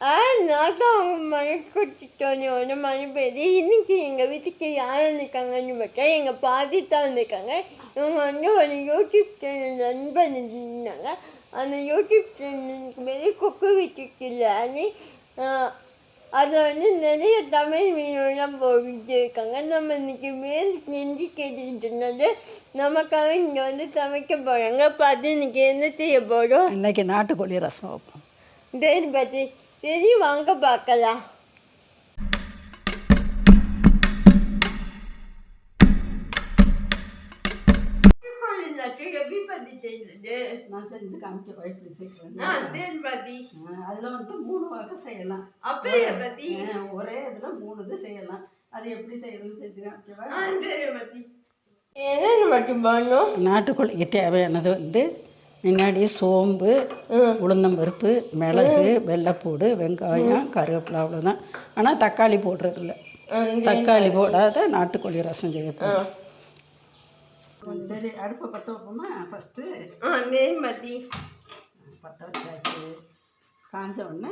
நான் தான் அவங்க மழை கொடுத்துட்டோன்னு ஒரு மழை பெய்யுது இன்னைக்கு எங்கள் வீட்டுக்கு யார் வந்திருக்காங்கன்னு பார்த்தா எங்கள் பாட்டி தான் வந்திருக்காங்க. இவங்க வந்து ஒரு யூடியூப் சேனல் ரன் பண்ணிருந்தாங்க அந்த யூடியூப் சேனலுக்கு பேர் குக்கு வீட்டுக்கு இல்லை அதில் வந்து நிறைய தமிழ் மீனெல்லாம் போட்டுட்டு இருக்காங்க. நம்ம இன்னைக்கு மேல் செஞ்சு கேட்டுக்கிட்டு இருந்தது நமக்காக இங்கே வந்து சமைக்க போகிறாங்க பார்த்து இன்னைக்கு என்ன செய்ய போகிறோம் இன்னைக்கு நாட்டுக்கோழி ரசம் வைப்போம். சரி பாட்டி சரி வாங்க பார்க்கலாம். எப்படி பாட்டி செய்யுது நான் செஞ்சு காமிக்கிறோம் எப்படி பாட்டி அதில் வந்து மூணு வகை செய்யலாம். அப்படியே ஆ, ஒரே இதில் மூணு இது செய்யலாம். அது எப்படி செய்யறதுன்னு செஞ்சு சரி பாட்டி என்னென்ன மட்டும் நாட்டுக்கோழிக்கு தேவையானது வந்து முன்னாடி சோம்பு உளுந்தம்பருப்பு மிளகு வெள்ளைப்பூடு வெங்காயம் கருவேப்பிலை அவ்வளோதான் ஆனால் தக்காளி போடுறதில்ல. தக்காளி போடாத நாட்டுக்கோழி ரசம் செய்ய சரி அடுப்பை பற்ற வைப்போமா? ஃபஸ்ட்டு பாட்டி பற்ற வச்சாச்சு. காஞ்ச உடனே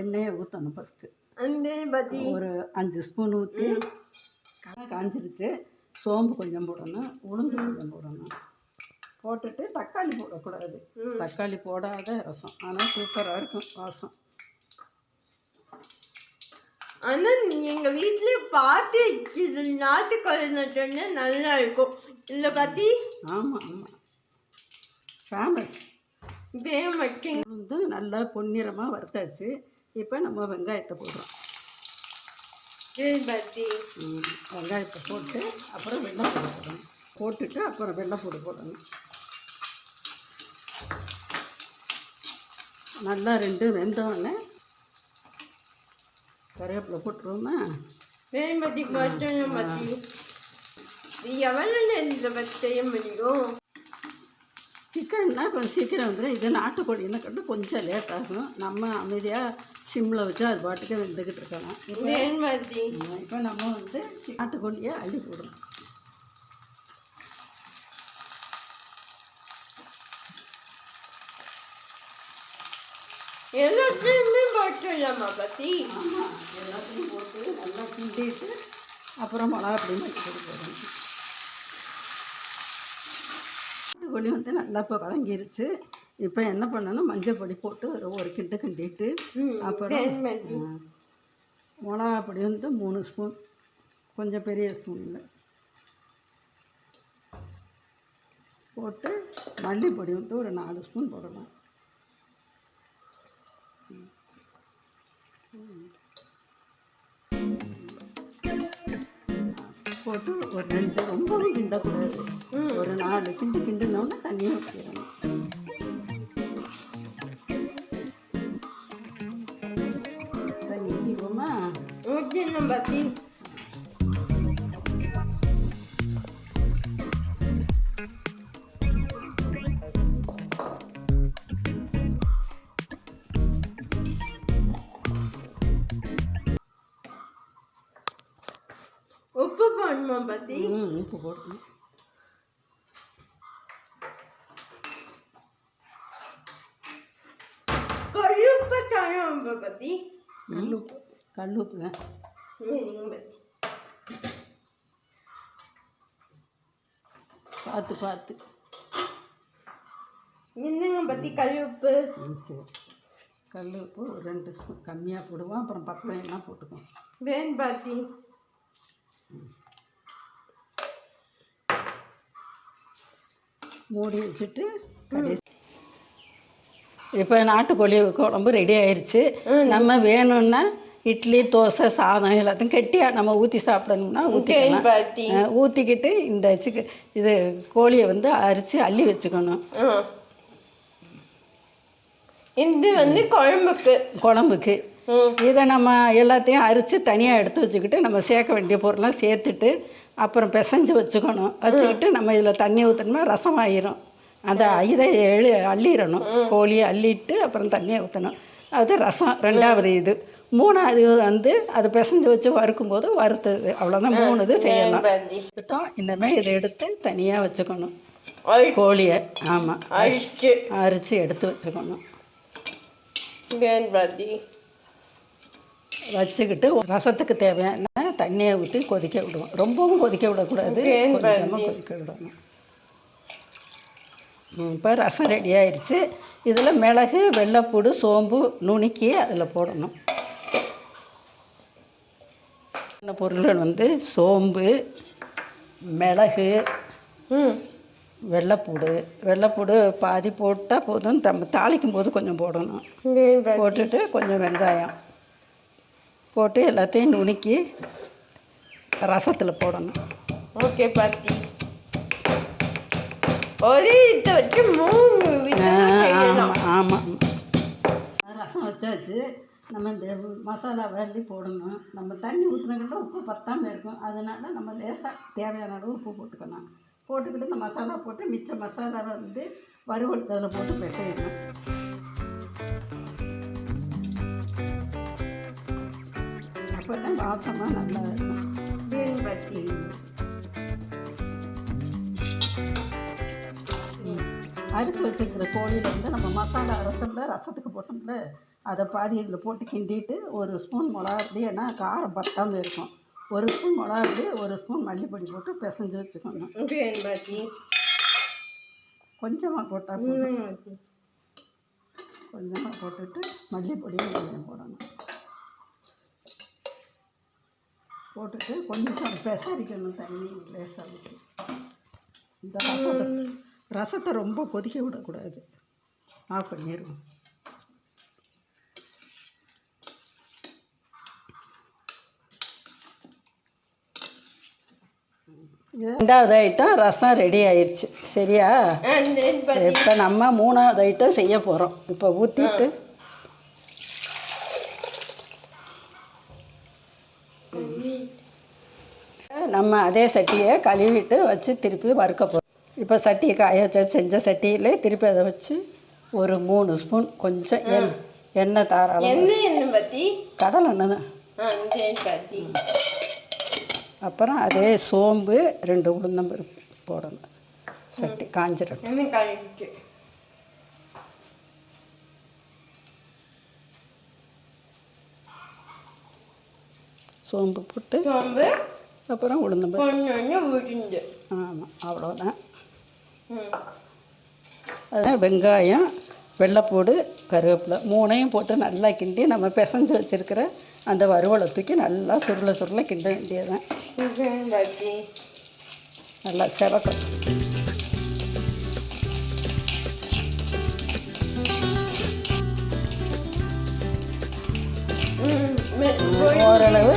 எண்ணெயை ஊற்றணும் ஃபஸ்ட்டு பாட்டி ஒரு அஞ்சு ஸ்பூன் ஊற்றி காஞ்சிருச்சு சோம்பு கொஞ்சம் போடணும் உளுந்து கொஞ்சம் போடணும். போட்டுட்டு தக்காளி போடக்கூடாது. தக்காளி போடாத ரசம். ஆனால் சூப்பராக இருக்கும் வாசம் ஆனா எங்க வீட்ல பாட்டி வச்சது நாட்டுக்கோழி நட்டோன்னா நல்லா இருக்கும். இல்லை பாட்டி? ஆமாம் ஆமாம் ஃபேமஸ் மட்டும் உளுந்து நல்லா பொன்னிறமாக வறுத்தாச்சு. இப்போ நம்ம வெங்காயத்தை போடுறோம். பாட்டி. ம், வெங்காயத்தை போட்டு அப்புறம் வெள்ளைப்பூடு போடணும். போட்டுட்டு அப்புறம் வெள்ளைப்பூடு போடணும். நல்லா ரெண்டு வெந்தோடனே கருவேப்பிலை போட்டுருவோமா? பாட்டி மட்டும் இது எவ்வளோ பற்றி செய்ய முடியும் சிக்கன்னா கொஞ்சம் சீக்கிரம் வந்துடும் இது நாட்டுக்கோழின்னு கண்டு கொஞ்சம் லேட் ஆகும். நம்ம அமைதியாக சிம்மில் வச்சு அது பாட்டுக்கு வெந்துக்கிட்டு இருக்கலாம். இப்போ நம்ம வந்து நாட்டுக்கோழியை அள்ளி போடணும். எல்லாத்தையுமே போட்டுடலாமா பாட்டி ஆமாம் எல்லாத்தையும் போட்டு நல்லா கிண்டிட்டு அப்புறம் மிளகா அப்படி வச்சு போடணும் கோழி வந்து நல்லா இப்போ வதங்கிருச்சு இப்போ என்ன பண்ணணும் மஞ்சள் பொடி போட்டு ஒரு ஒரு கிண்டு கிண்டிட்டு அப்புறம் மிளகா பொடி வந்து மூணு ஸ்பூன். கொஞ்சம் பெரிய ஸ்பூனில் போட்டு மல்லிப்பொடி வந்து ஒரு நாலு ஸ்பூன் போடலாம் போட்டு ஒரு ரெண்டு ரொம்பவும் கிண்டக்கூடாது. ஒரு நாலு கிண்டு கிண்டுனோன்னு தண்ணியை ஊற்றிடணும் உப்பு போடணுமா பாட்டி ம் உப்பு போடணும் கொழுப்பு தரணும் பாட்டி கல் உப்பு கல் உப்பு தான் சரிங்க பாட்டி பார்த்து பார்த்து. என்னங்க ம், சரி. கல் உப்பு ஒரு ரெண்டு ஸ்பூன் கம்மியாக போடுவோம். அப்புறம் பத்தலையெல்லாம் போட்டுக்குவோம் வேன் பாட்டி மூடி வச்சுட்டு கடைசி இப்போ நாட்டுக்கோழி குழம்பு ரெடி ஆயிருச்சு. நம்ம வேணும்னா இட்லி தோசை சாதம் எல்லாத்தையும் கெட்டியாக நம்ம ஊற்றி சாப்பிடணும்னா பாட்டி ஊற்றிக்கிட்டு இந்த சிக்க இது கோழியை வந்து அரித்து அள்ளி வச்சுக்கணும். இது வந்து குழம்புக்கு. குழம்புக்கு. இதை நம்ம எல்லாத்தையும் அரித்து தனியாக எடுத்து வச்சுக்கிட்டு நம்ம சேர்க்க வேண்டிய பொருள்லாம் சேர்த்துட்டு அப்புறம் பிசைஞ்சு வச்சுக்கணும். வச்சுக்கிட்டு நம்ம இதில் தண்ணி ஊற்றினோம்னா ரசம் ஆயிரும். அந்த இதை எழு அள்ளிடணும். கோழியை அள்ளிட்டு அப்புறம் தண்ணியை ஊற்றணும் அது ரசம் ரெண்டாவது இது. மூணாவது வந்து அதை பிசைஞ்சு வச்சு வறுக்கும்போது வறுத்தது. அவ்வளோதான் மூணு இது செய்யலாம். எடுத்துட்டோம். இனிமேல் இதை எடுத்து தனியாக வச்சுக்கணும். கோழியை ஆமாம் அரிச்சு எடுத்து வச்சுக்கணும். வச்சுக்கிட்டு ரசத்துக்கு தேவையான தண்ணியை ஊற்றி கொதிக்க விடுவோம். ரொம்பவும் கொதிக்க விடக்கூடாது. கொஞ்சமாக கொதிக்க விடணும். இப்போ ரசம் ரெடி ஆயிடுச்சு இதில் மிளகு வெள்ளைப்பூடு சோம்பு நுணுக்கி அதில் போடணும். பொருள்கள் வந்து? சோம்பு மிளகு வெள்ளைப்பூடு. வெள்ளைப்பூடு பாதி போட்டால் போதும். தம் தாளிக்கும் போது கொஞ்சம் போடணும். போட்டுட்டு கொஞ்சம் வெங்காயம். போட்டு எல்லாத்தையும் நுணுக்கி ரசத்தில் போடணும். ஓகே பாட்டி ஒரு இதை வச்சு மூணு ஆமாம் ஆமாம் ரசம் வச்சாச்சு. நம்ம இந்த மசாலா வள்ளி போடணும். நம்ம தண்ணி ஊற்றினக்கிட்ட உப்பு பத்தாமல் இருக்கும். அதனால நம்ம லேசாக தேவையான அளவு உப்பு போட்டுக்கலாம். போட்டுக்கிட்டு இந்த மசாலா போட்டு மிச்ச மசாலா வந்து வறுவல் அதில் போட்டு பிசையணும். அப்போ தான் வாசமாக நல்லா இருக்கும். பாட்டி அரிசி வச்சுருக்கிற கோழியில் வந்து நம்ம மசாலா அரைச்சோம்ல ரசத்துக்கு போட்டோம்ல அதை பாதி இதில் போட்டு கிண்டிட்டு ஒரு ஸ்பூன் மிளகா அப்படியேனா காரம் பத்தாமல் இருக்கும். ஒரு ஸ்பூன் மிளகா அப்படி ஒரு ஸ்பூன் மல்லிப்பொடி போட்டு பிசைஞ்சு வச்சுக்கணும் பாட்டி. கொஞ்சமாக போட்டால் கொஞ்சமாக போட்டுட்டு மல்லிப்பொடியும் கொஞ்சம் போடணும். போட்டுட்டு கொஞ்சம் பெசரிக்கணும் தண்ணி லேசாக ஊற்றி இந்த ரசத்தை ரசத்தை ரொம்ப கொதிக்க விடக்கூடாது. ஆஃப் பண்ணிடுவோம். ரெண்டாவது ஐட்டம் ரசம் ரெடி ஆயிடுச்சு சரியா? இப்போ நம்ம மூணாவது ஐட்டம் செய்ய போகிறோம் இப்போ ஊற்றிட்டு நம்ம அதே சட்டியை கழுவிட்டு வச்சு திருப்பி வறுக்க போகிறோம் இப்போ சட்டியை காய வச்ச செஞ்ச சட்டியிலே திருப்பி அதை வச்சு ஒரு மூணு ஸ்பூன் கொஞ்சம் எண் எண்ணெய் தாராளம். என்ன கடலை எண்ணெய் தான். அப்புறம் அதே சோம்பு ரெண்டு உளுந்தம்பருப்பு போடணும். சட்டி காஞ்சிடணும். சோம்பு போட்டு சோம்பு. அப்புறம் உருண்டு ஆமாம் அவ்வளோதான் அதான் வெங்காயம் வெள்ளைப்பூடு கருவேப்பிலை மூணையும் போட்டு நல்லா கிண்டி நம்ம பிசைஞ்சு வச்சுருக்கிற அந்த வறுவலை தூக்கி நல்லா சுருள சுருள கிண்ட வேண்டியதுதான். நல்லா செவக்கும் மெ- ஓரளவு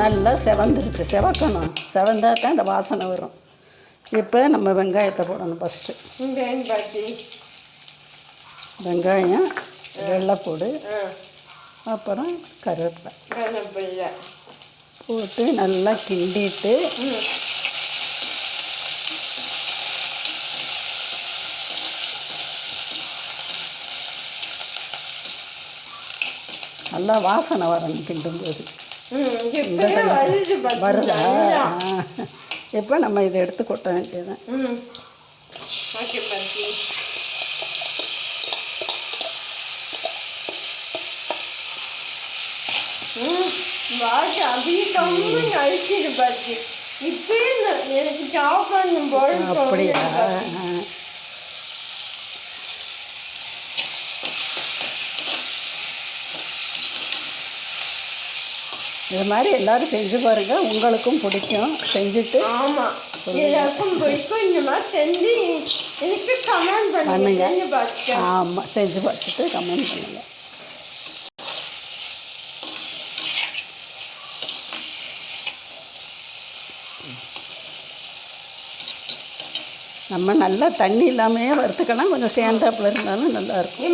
நல்லா செவந்துருச்சு. செவக்கணும். செவந்தா தான் இந்த வாசனை வரும். இப்போ நம்ம வெங்காயத்தை போடணும் ஃபஸ்ட்டு வெங்காயம் வெள்ளைப்பூடு அப்புறம் கருவேப்பிலை. போட்டு நல்லா கிண்டிட்டு நல்லா வாசனை வரணும் கிண்டும்போது. வருது. இப்போ நம்ம இதை எடுத்து கொட்ட வாட்டி அப்படியே கம்மி அழிச்சிடு பாட்டி இப்பயே நான் எனக்கு சாப்பிடணும் போல அப்படியா தோணுது பாட்டி. ஆ. இது மாதிரி எல்லாரும் செஞ்சு பாருங்க. உங்களுக்கும் பிடிக்கும். செஞ்சுட்டு ஆமா. எல்லாருக்கும் பிடிக்கும். இந்த மாதிரி செஞ்சு எனக்கு கமெண்ட் பண்ணுங்க. ஆமாம் செஞ்சு பார்த்துட்டு கமெண்ட் பண்ணுங்கள் நம்ம நல்லா தண்ணி இல்லாமையே வறுத்துக்கலாம் கொஞ்சம் சேர்ந்தாப்புல இருந்தாலும் நல்லாயிருக்கும்.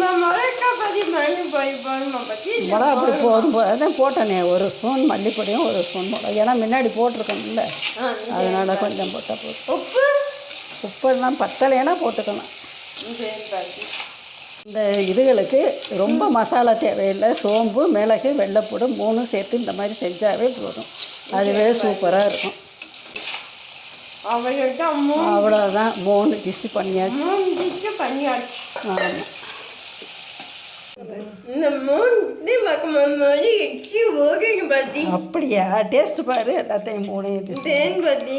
மிளகா அப்படி போதும். போது அதான் போட்டேனே ஒரு ஸ்பூன் மல்லிப்பொடியும் ஒரு ஸ்பூன் மிளகா ஏன்னா முன்னாடி போட்டிருக்கோம்ல அதனால் கொஞ்சம் போட்டால் போதும். உப்பு? உப்பெல்லாம் பத்தலைன்னா போட்டுக்கலாம் சரி பாட்டி இந்த இதுகளுக்கு ரொம்ப மசாலா தேவையில்லை. சோம்பு மிளகு வெள்ளைப்பூடு மூணும் சேர்த்து இந்த மாதிரி செஞ்சாவே போதும். அதுவே சூப்பராக இருக்கும். அவர்கிட்ட மூணு அவ்வளோதான் மூணு டிஷ் பண்ணியாச்சு. மூணு டிஷ்ஷு பண்ணியாச்சு. ஆமாம் இந்த மூணு இட்லி பார்க்கும் போது எச்சி ஓடிடும் பாத்தி. அப்படியா? டேஸ்ட் பாரு எல்லாத்தையும் taste. தேன் பாத்தி.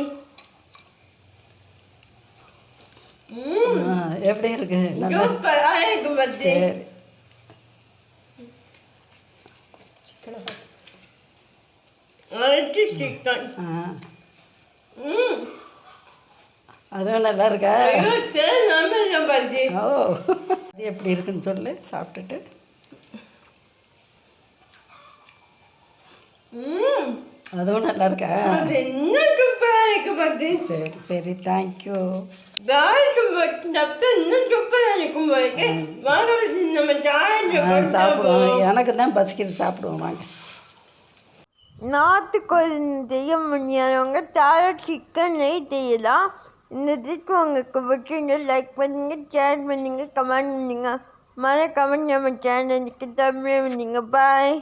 எப்படி இருக்கு? சூப்பராக இருக்கு பாத்தி. சரி. சிக்கன் ஆ. ம். அதுவும் நல்லா இருக்கா? ஓ. அது எப்படி இருக்குன்னு சொல்லு சாப்பிட்டுட்டு. அதுவும் நல்லா இருக்கா? சரி சரி தேங்க்யூ சாப்பிடுவோம். எனக்கு தான் பசிக்குது சாப்பிடுவோம் வாங்க. நாட்டுக்கோழி செய்ய முடியாதவங்க தாரா சிக்கன் நெய் செய்யலாம் இந்த வீடியோ உங்களுக்கு பிடிச்சிருந்து லைக் பண்ணுங்க ஷேர் பண்ணுங்க கமெண்ட் பண்ணுங்க. மறக்காம நம்ம சேனலுக்கு தமிழ் பண்ணுங்க. பாய்